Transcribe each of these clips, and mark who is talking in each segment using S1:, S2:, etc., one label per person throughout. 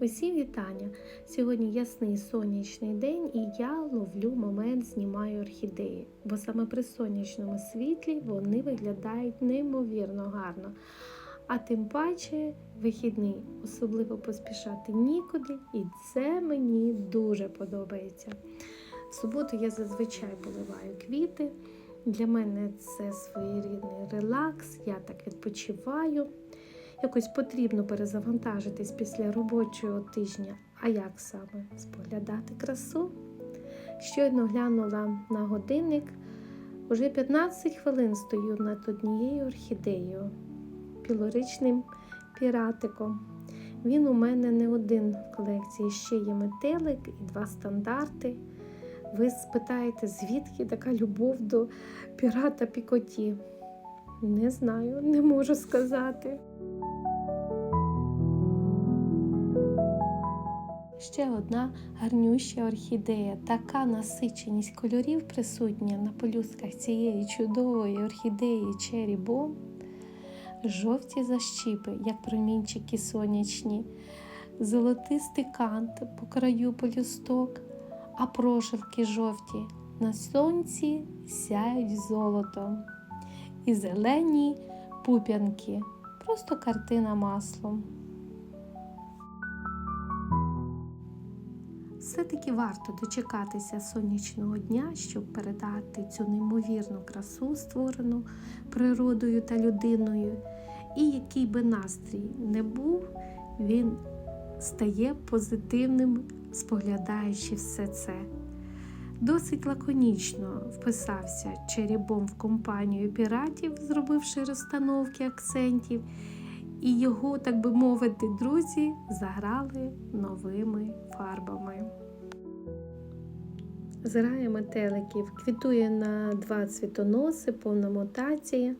S1: Усім вітання! Сьогодні ясний сонячний день, і я ловлю момент, знімаю орхідеї, бо саме при сонячному світлі вони виглядають неймовірно гарно. А тим паче вихідний, особливо поспішати нікуди, і це мені дуже подобається. В суботу я зазвичай поливаю квіти. Для мене це своєрідний релакс, я так відпочиваю. Якось потрібно перезавантажитись після робочого тижня. А як саме споглядати красу? Щойно глянула на годинник, уже 15 хвилин стою над однією орхідеєю, пілоричним піратиком. Він у мене не один в колекції, ще є метелик і два стандарти. Ви спитаєте, звідки така любов до пірата Пікоті? Не знаю, не можу сказати. Ще одна гарнюща орхідея. Така насиченість кольорів присутня на пелюстках цієї чудової орхідеї Cherry. Жовті защіпи, як промінчики сонячні, золотистий кант по краю пелюсток, а прожилки жовті на сонці сяють золотом. І зелені пуп'янки. Просто картина маслом. Все-таки варто дочекатися сонячного дня, щоб передати цю неймовірну красу, створену природою та людиною. І який би настрій не був, він стає позитивним, споглядаючи все це. Досить лаконічно вписався черібом в компанію піратів, зробивши розстановки акцентів, і його, так би мовити, друзі заграли новими фарбами. Зграя метеликів квітує на два цвітоноси, повна мотація.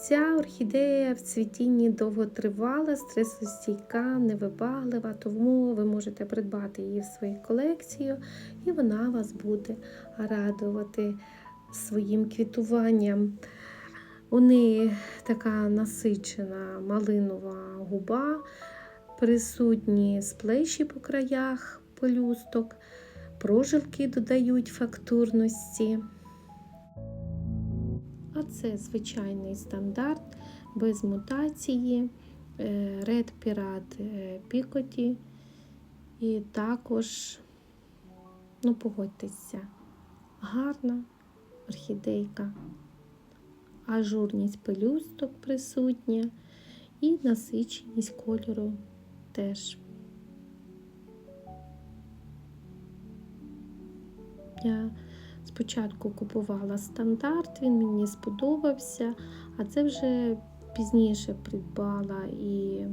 S1: Ця орхідея в цвітінні довготривала, стресостійка, невибаглива, тому ви можете придбати її в свою колекцію, і вона вас буде радувати своїм квітуванням. У неї така насичена малинова губа, присутні сплеші по краях пелюсток, прожилки додають фактурності. А це звичайний стандарт без мутації, Red Pirate Picoty. І також, ну, погодьтеся, гарна орхідейка, ажурність пелюсток присутня і насиченість кольору теж. Я Спочатку купувала стандарт, він мені сподобався, а це вже пізніше придбала і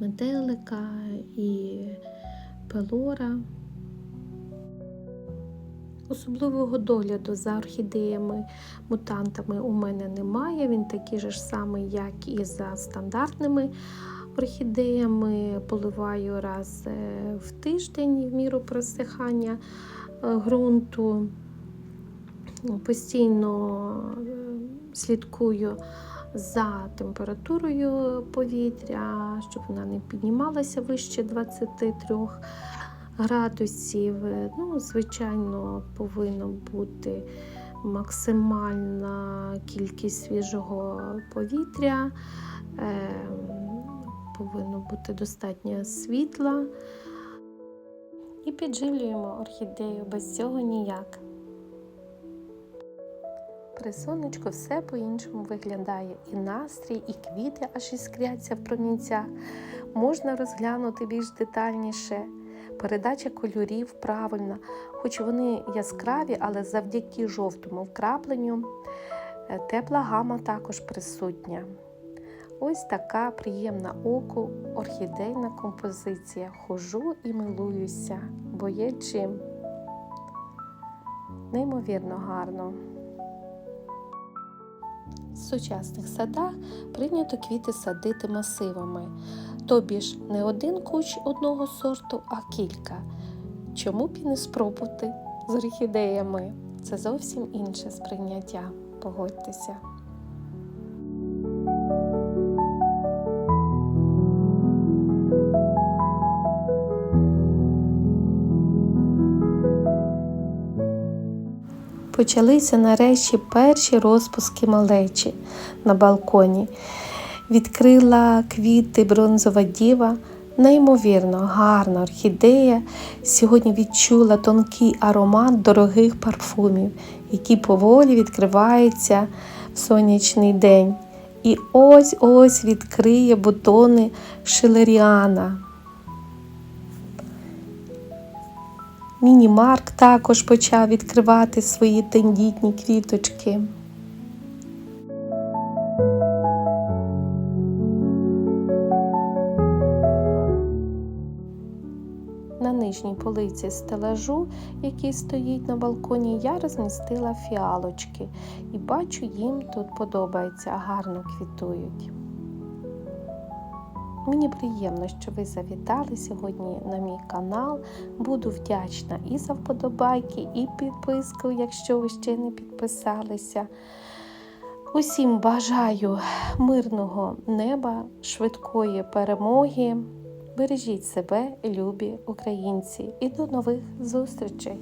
S1: метелика, і пелора. Особливого догляду за орхідеями-мутантами у мене немає. Він такий же ж самий, як і за стандартними орхідеями. Поливаю раз в тиждень в міру просихання ґрунту. Постійно слідкую за температурою повітря, щоб вона не піднімалася вище 23 градусів. Ну, Звичайно, повинна бути максимальна кількість свіжого повітря, повинно бути достатньо світла. І підживлюємо орхідею, без цього ніяк. При сонечку все по-іншому виглядає. І настрій, і квіти аж іскряться в промінцях. Можна розглянути більш детальніше. Передача кольорів правильна, хоч вони яскраві, але завдяки жовтому вкрапленню тепла гама також присутня. Ось така приємна оку орхідейна композиція. Хожу і милуюся, бо є чим. Неймовірно гарно. В сучасних садах прийнято квіти садити масивами, тобі ж не один куч одного сорту, а кілька. Чому б і не спробувати з орхідеями? Це зовсім інше сприйняття. Погодьтеся. Почалися нарешті перші розпуски малечі на балконі. Відкрила квіти бронзова діва, неймовірно гарна орхідея. Сьогодні відчула тонкий аромат дорогих парфумів, які поволі відкриваються в сонячний день. І ось ось відкриє бутони шилеріана. Міні-марк також почав відкривати свої тендітні квіточки. Нижній полиці стелажу, який стоїть на балконі, я розмістила фіалочки і бачу, їм тут подобається, гарно квітують. Мені приємно, що ви завітали сьогодні на мій канал. Буду вдячна і за вподобайки, і підписку, якщо ви ще не підписалися. Усім бажаю мирного неба, швидкої перемоги. Бережіть себе, любі українці, і до нових зустрічей!